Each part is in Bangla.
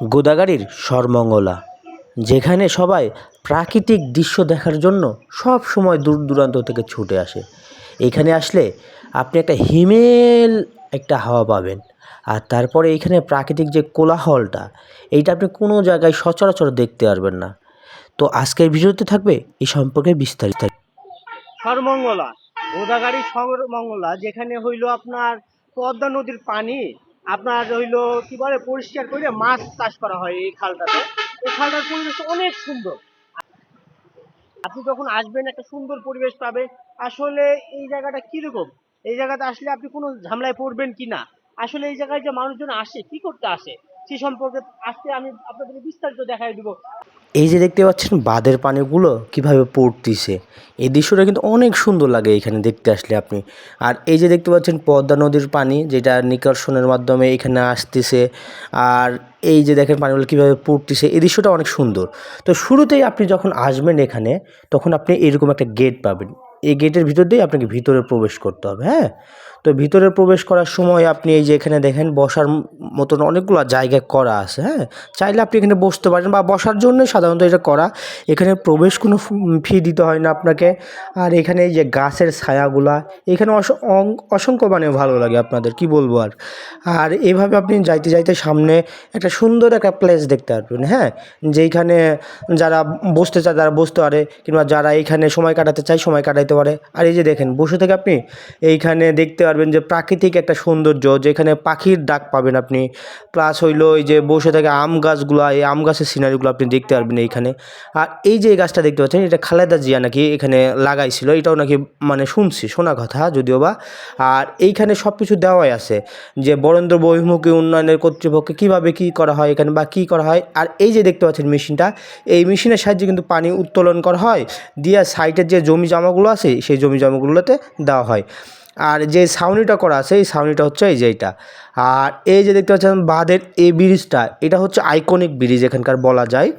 গোদাগাড়ির সরমঙ্গলা, যেখানে সবাই প্রাকৃতিক দৃশ্য দেখার জন্য সব সময় দূর দূরান্ত থেকে ছুটে আসে। এখানে আসলে আপনি একটা হিমেল একটা হাওয়া পাবেন। আর তারপরে এইখানে প্রাকৃতিক যে কোলাহলটা, এইটা আপনি কোনো জায়গায় সচরাচর দেখতে পারবেন না। তো আজকের ভিডিওতে থাকবে এই সম্পর্কে বিস্তারিত। সরমঙ্গলা গোদাগাড়ি সরমঙ্গলা, যেখানে হইল আপনার পদ্মা নদীর পানি। আপনার হইল কি বলে, পরিষ্কার করে মাছ চাষ করা হয় এই খালটাতে। এই খালটার পরিবেশ অনেক সুন্দর। আপনি যখন আসবেন, একটা সুন্দর পরিবেশ পাবে আসলে এই জায়গাটা কীরকম? এই জায়গাতে আসলে আপনি কোনো ঝামেলায় পড়বেন কি না? আসলে এই জায়গায় যে মানুষজন আসে, কি করতে আসে, সে সম্পর্কে আসতে আমি আপনাদের বিস্তারিত দেখাই দিব। এই যে দেখতে পাচ্ছেন বাঁধের পানিগুলো কীভাবে পড়তিছে, এই দৃশ্যটা কিন্তু অনেক সুন্দর লাগে এখানে দেখতে আসলে আপনি। আর এই যে দেখতে পাচ্ছেন পদ্মা নদীর পানি, যেটা নিকর্ষণের মাধ্যমে এখানে আসতেছে, আর এই যে দেখেন পানিগুলো কীভাবে পড়তেছে, এই দৃশ্যটা অনেক সুন্দর। তো শুরুতেই আপনি যখন আসবেন এখানে, তখন আপনি এরকম একটা গেট পাবেন। এই গেটের ভিতর দিয়ে আপনাকে ভিতরে প্রবেশ করতে হবে হ্যাঁ? তো ভিতরে প্রবেশ করার সময় আপনি এই যে এখানে দেখেন বসার মতন অনেকগুলো জায়গা করা আছে হ্যাঁ? চাইলে আপনি এখানে বসতে পারেন বা বসার জন্যই সাধারণত এটা করা। এখানে প্রবেশ কোনো ফি দিতে হয় না আপনাকে। আর এখানে এই যে গাছের ছায়াগুলা, এখানে অসংখ্য মানে ভালো লাগে আপনাদের, কি বলব আর? আর এভাবে আপনি যাইতে যাইতে সামনে একটা সুন্দর একটা প্লেস দেখতে পারবেন হ্যাঁ? যেইখানে যারা বসতে চায় তারা বসতে পারে, কিংবা যারা এইখানে সময় কাটাতে চায় সময় কাটাইতে পারে। আর এই যে দেখেন, বসে থেকে আপনি এইখানে দেখতে পারবেন যে প্রাকৃতিক একটা সৌন্দর্য যেখানে পাখির ডাক পাবেন আপনি। প্লাস হইল এই যে বসে থাকে আম গাছগুলো, এই আম গাছের সিনারিগুলো আপনি দেখতে পারবেন এইখানে। আর এই যে গাছটা দেখতে পাচ্ছেন, এটা খালেদা জিয়া নাকি এখানে লাগাইছিল, এটাও নাকি মানে শুনছি, শোনা কথা যদিও বা। আর এইখানে সব কিছু দেওয়াই আছে যে বরেন্দ্র বহির্মুখী উন্নয়নের কর্তৃপক্ষে কীভাবে কী করা হয় এখানে বা কী করা হয়। আর এই যে দেখতে পাচ্ছেন মেশিনটা, এই মেশিনের সাহায্যে কিন্তু পানি উত্তোলন করা হয়। দিয়ে সাইডের যে জমি জমাগুলো আছে, সেই জমি জমাগুলোতে দেওয়া হয়। আর যে ছাউনিটা করা আছে এই ছাউনিটা হচ্ছে এই যে এইটা। আর এই যে দেখতে পাচ্ছেন বাঁধের এই ব্রিজটা, এটা হচ্ছে আইকনিক ব্রিজ এখানকার বলা যায়।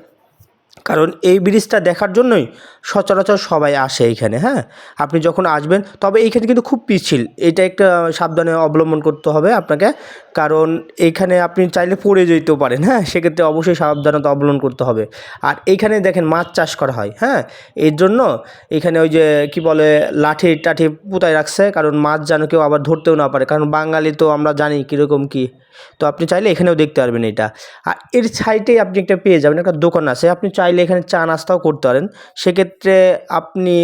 কারণ এই ব্রিজটা দেখার জন্যই সচরাচর সবাই আসে এইখানে হ্যাঁ? আপনি যখন আসবেন, তবে এইখানে কিন্তু খুব পিছিল এটা একটা সাবধানে অবলম্বন করতে হবে আপনাকে। কারণ এইখানে আপনি চাইলে পড়ে যেতেও পারেন হ্যাঁ? সেক্ষেত্রে অবশ্যই সাবধানতা অবলম্বন করতে হবে। আর এইখানে দেখেন মাছ চাষ করা হয় হ্যাঁ? এর জন্য এখানে ওই যে, কি বলে, লাঠি টাঠি পুতায় রাখছে। কারণ মাছ যেন কেউ আবার ধরতেও না পারে। কারণ বাঙালি তো আমরা জানি কীরকম কী। তো আপনি চাইলে এখানেও দেখতে পারবেন এটা। আর এর সাইডেই আপনি একটা পেয়ে যাবেন, একটা দোকান আছে। আপনি চাইলে এখানে চা নাস্তাও করতে পারেন। সেক্ষেত্রে আপনি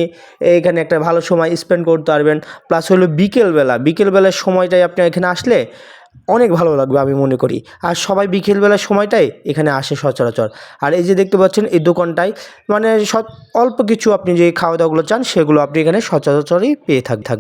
এখানে একটা ভালো সময় স্পেন্ড করতে পারবেন। প্লাস হলো বিকেলবেলা। বিকেলবেলার সময়টাই আপনি এখানে আসলে অনেক ভালো লাগবে আমি মনে করি। আর সবাই বিকেলবেলার সময়টাই এখানে আসে সচরাচর। আর এই যে দেখতে পাচ্ছেন এই দোকানটায় মানে অল্প কিছু আপনি যে খাওয়া দাওয়াগুলো চান, সেগুলো আপনি এখানে সচরাচরই পেয়ে থাক থাক